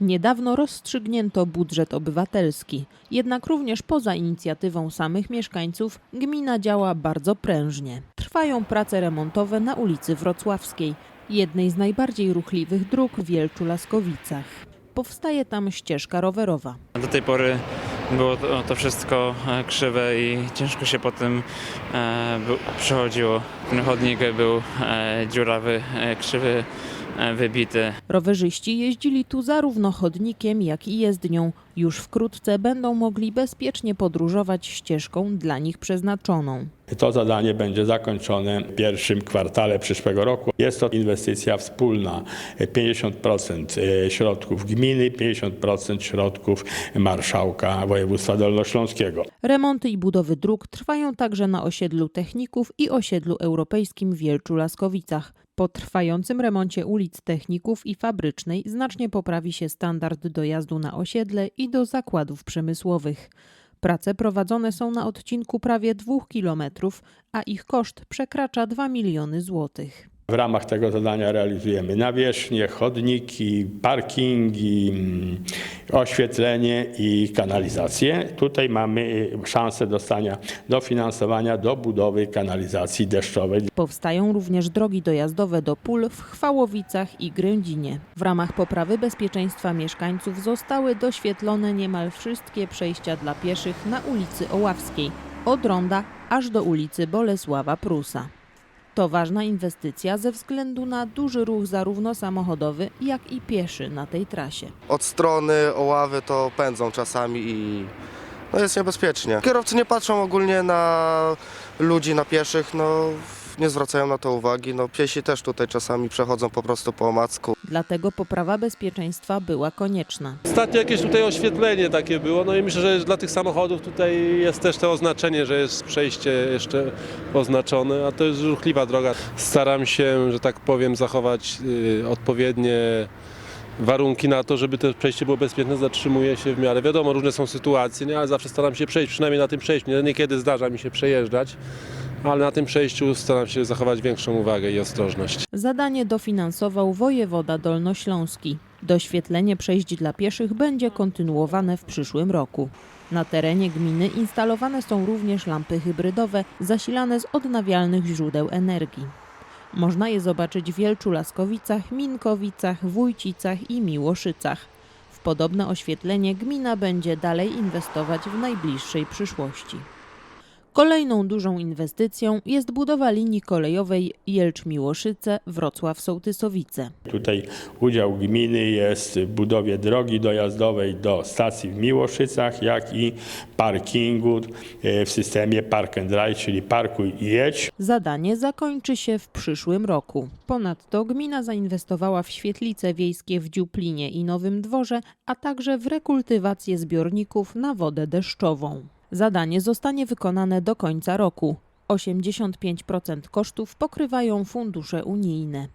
Niedawno rozstrzygnięto budżet obywatelski, jednak również poza inicjatywą samych mieszkańców gmina działa bardzo prężnie. Trwają prace remontowe na ulicy Wrocławskiej, jednej z najbardziej ruchliwych dróg w Wielczu-Laskowicach. Powstaje tam ścieżka rowerowa. Do tej pory było to, to wszystko e, krzywe i ciężko się po tym e, przechodziło. Ten chodnik był e, dziurawy, e, krzywy, wybity. Rowerzyści jeździli tu zarówno chodnikiem, jak i jezdnią. Już wkrótce będą mogli bezpiecznie podróżować ścieżką dla nich przeznaczoną. To zadanie będzie zakończone w pierwszym kwartale przyszłego roku. Jest to inwestycja wspólna. 50% środków gminy, 50% środków marszałka województwa dolnośląskiego. Remonty i budowy dróg trwają także na osiedlu Techników i osiedlu europejskim w Wielczu-Laskowicach. Po trwającym remoncie ulic Techników i Fabrycznej znacznie poprawi się standard dojazdu na osiedle i do zakładów przemysłowych. Prace prowadzone są na odcinku prawie dwóch kilometrów, a ich koszt przekracza 2 miliony złotych. W ramach tego zadania realizujemy nawierzchnie, chodniki, parkingi, mm, oświetlenie i kanalizację. Tutaj mamy y, szansę dostania dofinansowania do budowy kanalizacji deszczowej. Powstają również drogi dojazdowe do pól w Chwałowicach i Grędzinie. W ramach poprawy bezpieczeństwa mieszkańców zostały doświetlone niemal wszystkie przejścia dla pieszych na ulicy Oławskiej, od Ronda aż do ulicy Bolesława Prusa. To ważna inwestycja ze względu na duży ruch zarówno samochodowy, jak i pieszy na tej trasie. od strony Oławy to pędzą czasami i no jest niebezpiecznie. Kierowcy nie patrzą ogólnie na ludzi, na pieszych, no nie zwracają na to uwagi. No piesi też tutaj czasami przechodzą po prostu po omacku. Dlatego poprawa bezpieczeństwa była konieczna. Ostatnio jakieś tutaj oświetlenie takie było, no i myślę, że dla tych samochodów tutaj jest też to oznaczenie, że jest przejście jeszcze oznaczone, a to jest ruchliwa droga. Staram się, że tak powiem, zachować y, odpowiednie warunki na to, żeby to przejście było bezpieczne, zatrzymuję się w miarę. Wiadomo, różne są sytuacje, nie? ale zawsze staram się przejść, przynajmniej na tym przejściu. Nie- Niekiedy zdarza mi się przejeżdżać, ale na tym przejściu staram się zachować większą uwagę i ostrożność. Zadanie dofinansował wojewoda dolnośląski. Doświetlenie przejść dla pieszych będzie kontynuowane w przyszłym roku. Na terenie gminy instalowane są również lampy hybrydowe zasilane z odnawialnych źródeł energii. Można je zobaczyć w Wielczu Laskowicach, Minkowicach, Wójcicach i Miłoszycach. W podobne oświetlenie gmina będzie dalej inwestować w najbliższej przyszłości. Kolejną dużą inwestycją jest budowa linii kolejowej Jelcz-Miłoszyce, Wrocław-Sołtysowice. Tutaj udział gminy jest w budowie drogi dojazdowej do stacji w Miłoszycach, jak i parkingu e, w systemie Park and Ride, czyli parkuj i jedź. Zadanie zakończy się w przyszłym roku. Ponadto gmina zainwestowała w świetlice wiejskie w Dziuplinie i Nowym Dworze, a także w rekultywację zbiorników na wodę deszczową. Zadanie zostanie wykonane do końca roku. 85% kosztów pokrywają fundusze unijne.